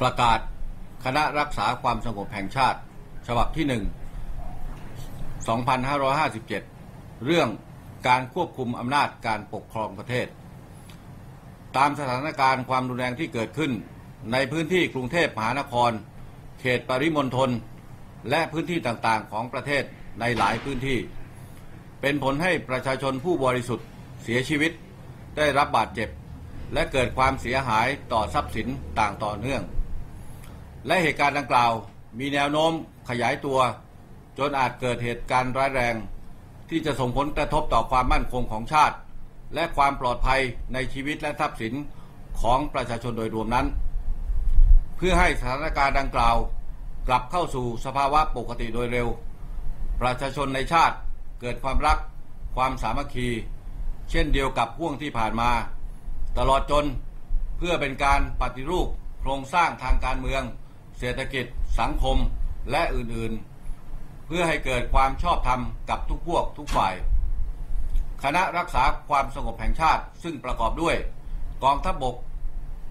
ประกาศคณะรักษาความสงบแห่งชาติ ฉบับที่ 1 2557 เรื่องการควบคุมอำนาจการปกครองประเทศ ตามสถานการณ์ความรุนแรงที่เกิดขึ้น ในพื้นที่กรุงเทพมหานคร เขตปริมณฑลและพื้นที่ต่างๆของประเทศในหลายพื้นที่ เป็นผลให้ประชาชนผู้บริสุทธิ์เสียชีวิต ได้รับบาดเจ็บ และเกิดความเสียหายต่อทรัพย์สินต่างต่อเนื่อง และเหตุการณ์ดังกล่าว มีแนวโน้มขยายตัว จนอาจเกิดเหตุการณ์ร้ายแรง ที่จะส่งผลกระทบต่อความมั่นคงของชาติ และความปลอดภัยในชีวิตและทรัพย์สินของประชาชนโดยรวมนั้น เพื่อให้สถานการณ์ดังกล่าว กลับเข้าสู่สภาวะปกติโดยเร็ว ประชาชนในชาติเกิดความรัก ความสามัคคี เช่นเดียวกับพ่วงที่ผ่านมา ตลอดจนเพื่อเป็นการปฏิรูปโครงสร้างทางการเมือง เศรษฐกิจ สังคม และอื่นๆ เพื่อให้เกิดความชอบธรรมกับทุกพวกทุกฝ่าย คณะรักษาความสงบแห่งชาติซึ่งประกอบด้วย กองทัพบบก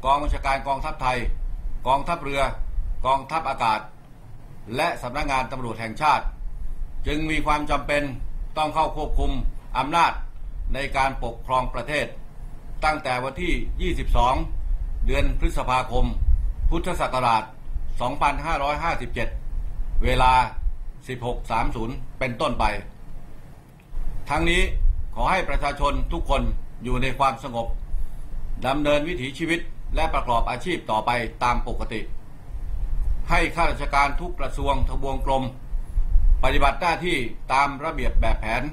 กองบัญชาการกองทัพไทย กองทัพเรือ กองทัพอากาศ และสำนักงานตำรวจแห่งชาติ จึงมีความจำเป็นต้องเข้าควบคุมอำนาจในการปกครองประเทศ ตั้งแต่วันที่ 22 เดือนพฤษภาคม พุทธศักราช 2557 เวลา 16.30 เป็นต้นไป ทั้งนี้ขอให้ประชาชนทุกคนอยู่ในความสงบดำเนินวิถีชีวิตและประกอบอาชีพต่อไปตามปกติ ให้ข้าราชการทุกกระทรวงทบวงกรม ปฏิบัติหน้าที่ตามระเบียบแบบแผน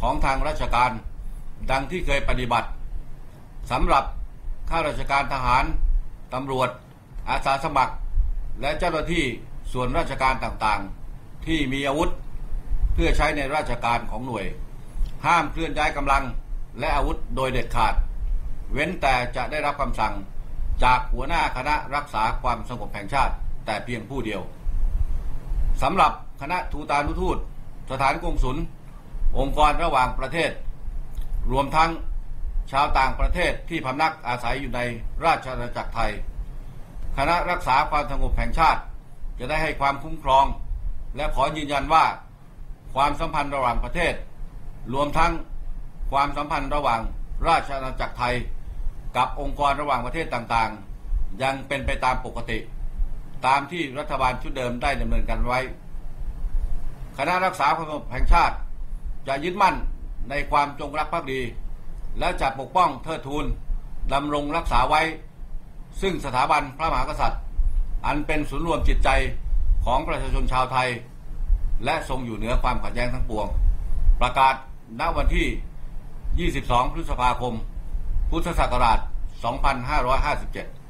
ของทางราชการ ดังที่เคยปฏิบัติสำหรับข้าราชการทหาร ตำรวจ อาสาสมัคร และเจ้าหน้าที่ส่วนราชการต่างๆ ที่มีอาวุธเพื่อใช้ในราชการของหน่วย ห้ามเคลื่อนย้ายกำลังและอาวุธโดยเด็ดขาด เว้นแต่จะได้รับคำสั่งจากหัวหน้าคณะรักษาความสงบแห่งชาติ แต่เพียงผู้เดียวสำหรับคณะทูตานุทูต สถานกงศุลองค์กรระหว่างประเทศ รวมทั้งชาวต่างประเทศที่พำนักอาศัยอยู่ในราชอาณาจักรไทย คณะรักษาความสงบแห่งชาติ จะได้ให้ความคุ้มครอง และขอยืนยันว่าความสัมพันธ์ระหว่างประเทศ รวมทั้งความสัมพันธ์ระหว่างราชอาณาจักรไทย กับองค์กรระหว่างประเทศต่างๆ ยังเป็นไปตามปกติ ตามที่รัฐบาลชุดเดิมได้ดำเนินการไว้ คณะรักษาความสงบแห่งชาติ จะยึดมั่นในความจงรักภักดี และจะปกป้องเทิดทูนดำรงรักษาไว้ ซึ่งสถาบันพระมหากษัตริย์ อันเป็นศูนย์รวมจิตใจของประชาชนชาวไทย และทรงอยู่เหนือความขัดแย้งทั้งปวง ประกาศณวันที่ 22 พฤษภาคม พุทธศักราช 2557